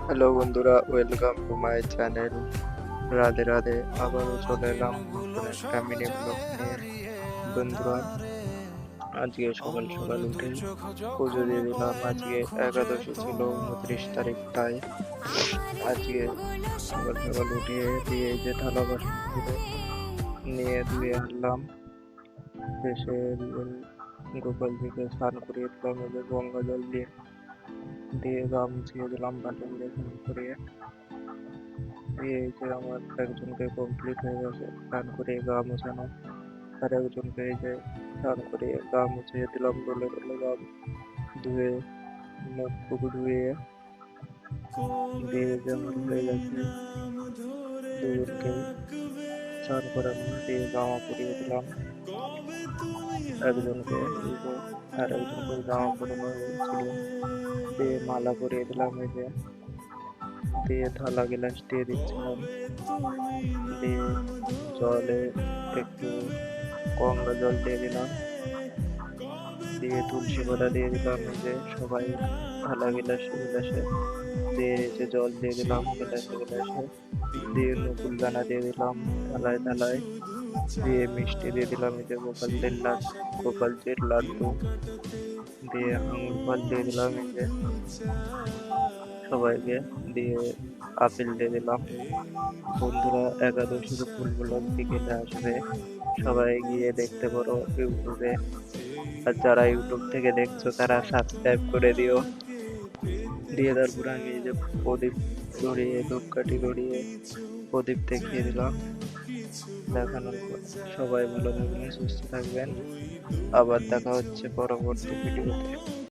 Hello বন্ধুরা welcome to my channel Radhe Radhe, আবারও চলে এলাম একটা মিনি বন্ধুরা, আজকে সকাল সকাল উঠে পুজো দিয়ে দিলাম। আজকে একাদশী ছিল উনত্রিশ তারিখ আজকে সকাল সকাল উঠে দিয়ে যে থালা বাসনগুলো নিয়ে ধুয়ে আনলাম। এসে গোপালজিকে স্নান করিয়ে দিলাম গঙ্গা জল দিয়ে। দিয়ে গা মুছিয়ে দিলাম ভালো করে স্নান করিয়ে দিয়ে এই যে আমার একজনকে কমপ্লিট হয়ে গেছে স্নান করে গা মোছানো আর একজনকে এই যে স্নান করে গা মুছিয়ে দিলাম ডলে ডলে গা ধুয়ে মুখ ফুক ধুয়ে দিয়ে এই যে আমার হয়ে গেছে দুজনকে স্নান করানো দিয়ে জামা পরিয়ে দিলাম একজনকে আর একজনকে জামা পরানো হয়েছিল দিয়ে মালা পরিয়ে দিলাম এই যে দিয়ে থালা গ্লাস দিয়ে দিচ্ছিলাম। দিয়ে জলে একটু গঙ্গা জল দিয়ে দিলাম। দিয়ে তুলসী পাতা দিয়ে দিলাম, যে সবাই থালা গিলাসে গিলাসে দিয়ে যে জল দিয়ে দিলাম গিলাসে গিলাসে দিয়ে নকুল দানা দিয়ে দিলাম থালায় থালায় দিয়ে মিষ্টি দিয়ে দিলাম যে গোপালদের লাড্ডু গোপালজির লাড্ডু দিয়ে আঙুর ফল দিয়ে দিলাম যে সবাইকে দিয়ে আপেল দিয়ে দিলাম। বন্ধুরা, একাদশীর ফুলগুলো বিকেলে আসবে। সবাই গিয়ে দেখতে পারো ইউটিউবে। আর যারা ইউটিউব থেকে দেখছ, তারা সাবস্ক্রাইব করে দিও। দিয়ে তারপরে আমি এই যে প্রদীপ ধরিয়ে ধূপকাঠি ধরিয়ে প্রদীপ দেখিয়ে দিলাম। দেখানোর পর সবাই ভালো থাকবেন, সুস্থ থাকবেন। আবার দেখা হচ্ছে পরবর্তী ভিডিওতে।